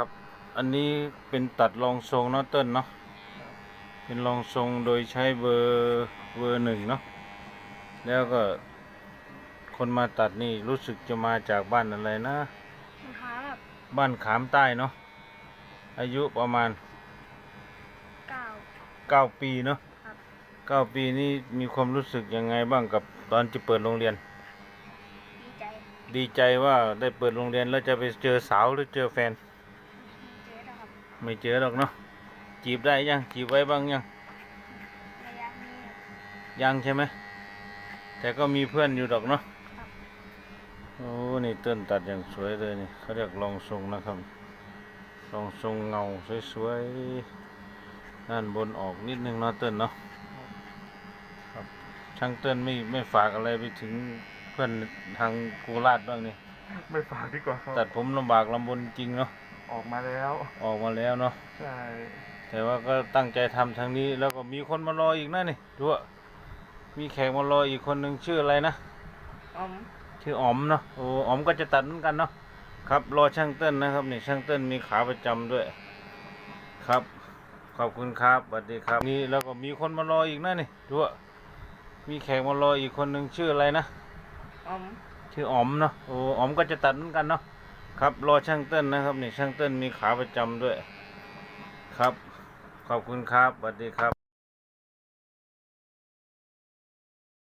ครับ อันนี้เป็นตัดรองทรงเนาะเติ้ลเนาะเป็นรองทรงโดยใช้เบอร์เบอร์หนึ่งเนาะแล้วก็ คนมาตัดนี่รู้สึกจะมาจากบ้านอะไรนะครับบ้านขามใต้เนาะอายุประมาณเก้าเก้าปีเนาะครับเก้าปีนี้มีความรู้สึกยังไงบ้างกับตอนที่เปิดโรงเรียน ดีใจดีใจว่าได้เปิดโรงเรียนแล้วจะไปเจอสาวหรือเจอแฟนเจ๊นะครับ ไม่เจอหรอกเนาะจีบได้ยังจีบไว้บ้างยังระยะนี้ยังใช่ไหมแต่ก็มีเพื่อนอยู่ดอกเนาะครับโอ้นี่เต้นตัดอย่างสวยเลยนี่เขาเรียกรองทรงนะครับรองทรงเงาสวยๆด้านบนออกนิดนึงเนาะเต้นเนาะครับช่างเต้นไม่ไม่ฝากอะไรไปถึงเพื่อนทางโคราชบ้างนี่ไม่ฝากดีกว่าครับตัดผมลำบากลำบนจริงเนาะ ออกมาแล้ว ออกมาแล้วเนาะใช่แต่ว่าก็ตั้งใจทำทางนี้แล้วก็มีคนมารออีกนะนี่ดูว่ามีแขกมารออีกคนหนึ่งชื่ออะไรนะอ๋อมชื่ออ๋อมเนาะโอ้อ๋อมก็จะตัดเหมือนกันเนาะครับรอช่างเต้นนะครับนี่ช่างเต้นมีขาประจำด้วย ครับ ขอบคุณครับสวัสดีครับ นี่แล้วก็มีคนมารออีกนะนี่ดูว่ามีแขกมารออีกคนหนึ่งชื่ออะไรนะอ๋อมชื่ออ๋อมเนาะโอ้อ๋อมก็จะตัดเหมือนกันเนาะ ครับรอช่างเต้นนะครับนี่ช่างเต้นมีขาประจำด้วย ครับ ขอบคุณครับสวัสดีครับ